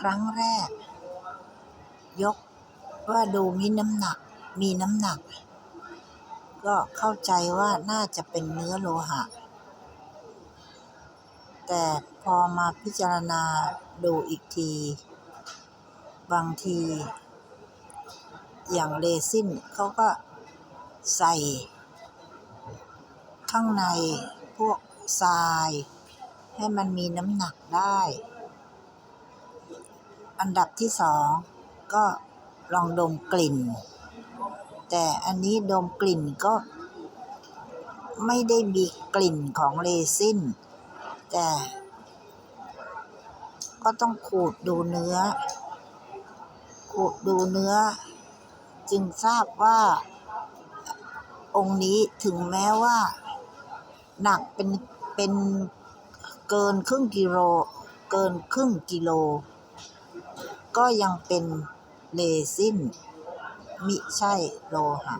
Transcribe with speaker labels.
Speaker 1: ครั้งแรก ยกว่าดูมีน้ำหนัก มีน้ำหนัก ก็เข้าใจว่าน่าจะเป็นเนื้อโลหะ แต่พอมาพิจารณาดูอีกที บางที อย่างเรซินเขาก็ใส่ ข้างในพวกทราย ให้มันมีน้ำหนักได้ อันดับที่สองก็ลองดมกลิ่น แต่อันนี้ดมกลิ่นก็ไม่ได้มีกลิ่นของเรซินแต่ก็ต้องขูดดูเนื้อ ขูดดูเนื้อ จึงทราบว่าองค์นี้ถึงแม้ว่า หนักเป็นเป็นเกินครึ่งกิโล เกินครึ่งกิโล ก็ยังเป็นเรซินมิใช่โลหะ